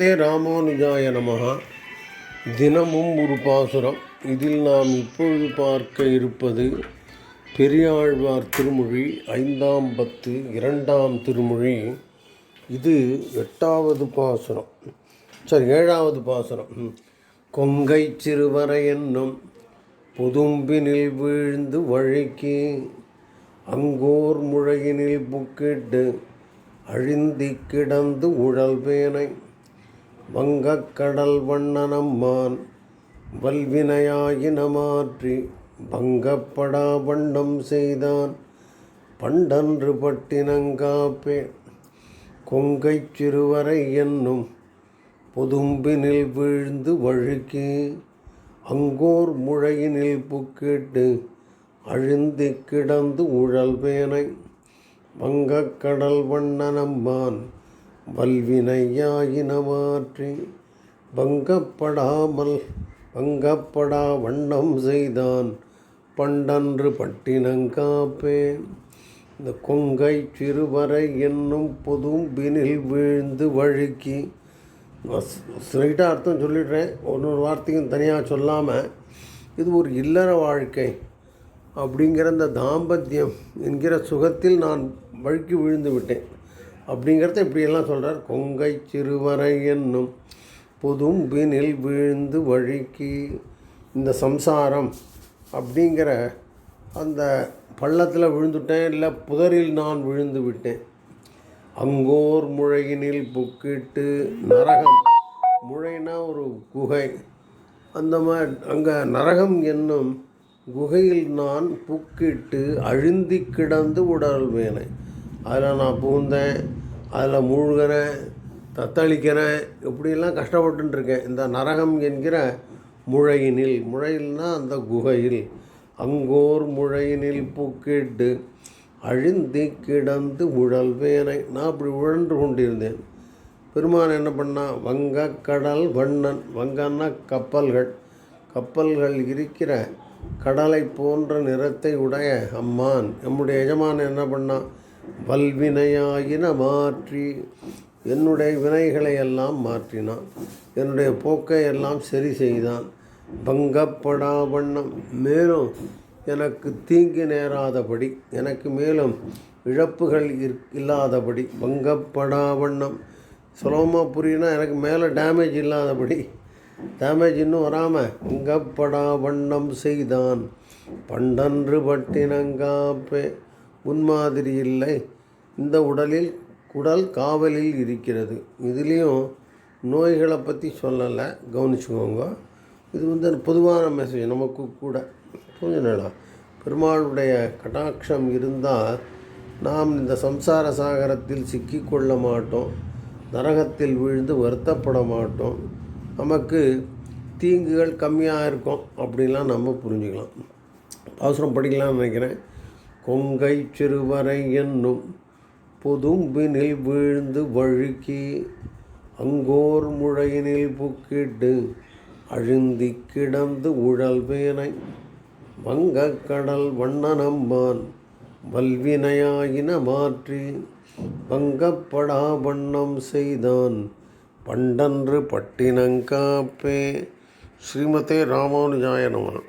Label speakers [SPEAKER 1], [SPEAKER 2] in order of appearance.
[SPEAKER 1] தே ராமானுஜாய நமகா தினமும் ஒரு பாசுரம். இதில் நாம் இப்பொழுது பார்க்க இருப்பது பெரியாழ்வார் திருமொழி ஐந்தாம் பத்து இரண்டாம் திருமொழி. இது எட்டாவது பாசுரம். சரி ஏழாவது பாசுரம். ம். கொங்கை சிறுவரை என்னும் புதும்பினில் வீழ்ந்து வழிக்கு அங்கோர் முழையினில் புக்கிட்டு அழிந்தி கிடந்து உழல்வேனை வங்கக்கடல் வண்ணனம்மான் வல்வினையாயினமாற்றி பங்கப்படா வண்ணம் செய்தான் பண்டன்று பட்டினங்காப்பே. கொங்கை சிறுவரை என்னும் பொதும்பினில் வீழ்ந்து வழுக்கி அங்கோர் முழையினில் புக்கிட்டு அழுந்தி கிடந்து உழல்வேனை வங்கக்கடல் வண்ணனம்மான் வல்வினையாயினமாற்றி பங்கப்படாமல் பங்கப்படா வண்ணம் செய்தான் பண்டன்று பட்டினங்காப்பே. இந்த கொங்கை சிறுவரை என்னும் புதும்பினில் வீழ்ந்து வழுக்கி ஸ்ட்ரைட்டாக அர்த்தம் சொல்லிடுறேன். ஒரு ஒரு வார்த்தையும் தனியாக சொல்லாமல் இது ஒரு இல்லற வாழ்க்கை அப்படிங்கிற இந்த தாம்பத்தியம் என்கிற சுகத்தில் நான் வழுக்கி விழுந்து விட்டேன். அப்படிங்கிறத இப்படியெல்லாம் சொல்கிறார் கொங்கை சிறுவரை என்னும் பொதும்பினில் வீழ்ந்து வழுக்கி இந்த சம்சாரம் அப்படிங்கிற அந்த பள்ளத்தில் விழுந்துட்டேன் இல்லை புதரில் நான் விழுந்து விட்டேன். அங்கோர் முழையினில் புக்கிட்டு நரகம். முழைனா ஒரு குகை. அந்த மாதிரி அங்கே நரகம் என்னும் குகையில் நான் புக்கிட்டு அழுந்தி கிடந்து உடல் உடல்வேனை அதில் நான் புகுந்தேன் அதில் மூழ்கிறேன் தத்தளிக்கிறேன் இப்படியெல்லாம் கஷ்டப்பட்டுருக்கேன் இந்த நரகம் என்கிற முழையினில் முழையில்னா அந்த குகையில் அங்கோர் முழையினில் பூக்கிட்டு அழிந்தி கிடந்து உழல்வேனை நான் அப்படி உழன்று கொண்டிருந்தேன். பெருமான் என்ன பண்ணால் வங்கக்கடல் வண்ணன் வங்கன்னா கப்பல்கள் கப்பல்கள் இருக்கிற கடலை போன்ற நிறத்தை உடைய அம்மான் நம்முடைய எஜமான் என்ன பண்ணான் பல்வினையாயின மாற்றி என்னுடைய வினைகளை எல்லாம் மாற்றினான். என்னுடைய போக்கை எல்லாம் சரி செய்தான். பங்கப்படா வண்ணம் மேலும் எனக்கு தீங்கு நேராதபடி எனக்கு மேலும் இழப்புகள் இர்- இல்லாதபடி பங்கப்படா வண்ணம் சுலபமாக புரியுனா எனக்கு மேலே டேமேஜ் இல்லாதபடி டேமேஜ் இன்னும் வராமல் பங்கப்படா வண்ணம் செய்தான். பண்டன்று பட்டினங்காப்பே முன்மாதிரி இல்லை. இந்த உடலில் குடல் காவலில் இருக்கிறது. இதுலேயும் நோய்களை பற்றி சொல்லலை. கவனிச்சுக்கோங்க. இது வந்து பொதுவான மெசேஜ் நமக்கு கூட. புரிஞ்சுனா பெருமாளுடைய கடாட்சம் இருந்தால் நாம் இந்த சம்சார சாகரத்தில் சிக்கிக்கொள்ள மாட்டோம். நரகத்தில் விழுந்து வருத்தப்பட மாட்டோம். நமக்கு தீங்குகள் கம்மியாக இருக்கும். அப்படின்லாம் நம்ம புரிஞ்சுக்கலாம். அவசரம் படிக்கலாம்னு நினைக்கிறேன். கொங்கை சிறுவரை என்னும் புதும்பினில் வீழ்ந்து வழுக்கி அங்கோர் முழையினில் புக்கிட்டு அழுந்தி கிடந்து உழல்வேனை வங்கக்கடல் வண்ணனம்பான் வல்வினையாயின மாற்றி வங்கப்படா வண்ணம் செய்தான். பண்டன்று பட்டினங்காப்பே. ஸ்ரீமதே ராமானுஜாய நமः.